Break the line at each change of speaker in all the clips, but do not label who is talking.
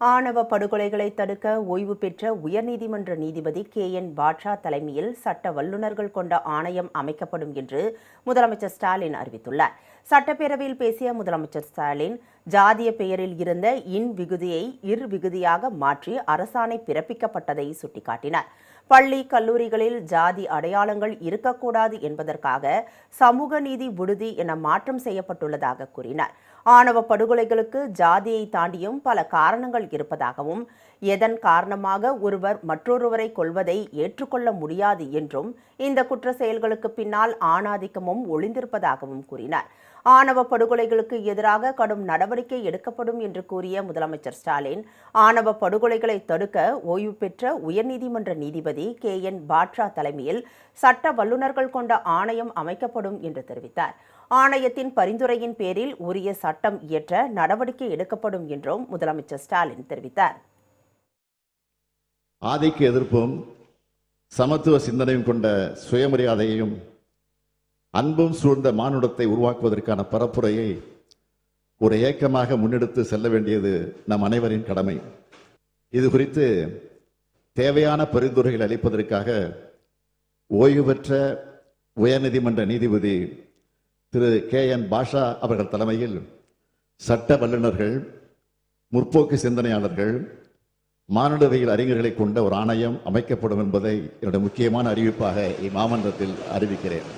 ஆணவ படுகொலைகளை தடுக்க ஓய்வு பெற்ற உயர்நீதிமன்ற நீதிபதி கே. என். பாட்ஷா தலைமையில் சட்ட வல்லுநர்கள் கொண்ட ஆணையம் அமைக்கப்படும் என்று முதலமைச்சர் ஸ்டாலின் அறிவித்துள்ளார். சட்டப்பேரவையில் பேசிய முதலமைச்சர் ஸ்டாலின் ஜாதிய பெயரில் இருந்த இன் விகுதியை இர் விகுதியாக மாற்றி அரசாணை பிறப்பிக்கப்பட்டதை சுட்டிக்காட்டினார். பள்ளி கல்லூரிகளில் ஜாதி அடையாளங்கள் இருக்கக்கூடாது என்பதற்காக சமூக நீதி விடுதி என மாற்றம் செய்யப்பட்டுள்ளதாக கூறினார். ஆணவ படுகொலைகளுக்கு ஜாதியை தாண்டியும் பல காரணங்கள் இருப்பதாகவும் எதன் காரணமாக ஒருவர் மற்றொருவரை கொல்வதை ஏற்றுக்கொள்ள முடியாது என்றும் இந்த குற்ற செயல்களுக்கு பின்னால் ஆணாதிக்கமும் ஒளிந்திருப்பதாகவும் கூறினார். ஆணவ படுகொலைகளுக்கு எதிராக கடும் நடவடிக்கை எடுக்கப்படும் என்று கூறிய முதலமைச்சர் ஸ்டாலின் ஆணவ படுகொலைகளை தடுக்க ஓய்வு பெற்ற உயர்நீதிமன்ற நீதிபதி கே. என். பாட்ரா தலைமையில் சட்ட வல்லுநர்கள் கொண்ட ஆணையம் அமைக்கப்படும் என்று தெரிவித்தார். ஆணையத்தின் பரிந்துரையின் பேரில் உரிய சட்டம் இயற்ற நடவடிக்கை எடுக்கப்படும் என்றும் முதலமைச்சர் ஸ்டாலின் தெரிவித்தார்.
ஆதிக்க எதிர்ப்பும் சமத்துவ சிந்தனையும் கொண்ட சுயமரியாதையையும் அன்பும் சூழ்ந்த மானுடத்தை உருவாக்குவதற்கான பரப்புரையை ஒரு ஏக்கமாக முன்னெடுத்து செல்ல வேண்டியது நம் அனைவரின் கடமை. இது குறித்து தேவையான பரிந்துரைகள் அளிப்பதற்காக ஓய்வு பெற்ற உயர்நீதிமன்ற நீதிபதி திரு கே என் பாஷா அவர்கள் தலைமையில் சட்ட வல்லுநர்கள் முற்போக்கு சிந்தனையாளர்கள் மானுடவியல் அறிஞர்களை கொண்ட ஒரு ஆணையம் அமைக்கப்படும் என்பதை என்னுடைய முக்கியமான அறிவிப்பாக இம்மாமன்றத்தில் அறிவிக்கிறேன்.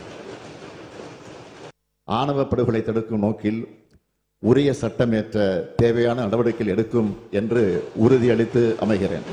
ஆணவ படுகொலை தடுக்கும் நோக்கில் உரிய சட்டமேற்ற தேவையான நடவடிக்கைகள் எடுக்கும் என்று உறுதியளித்து அமைகிறேன்.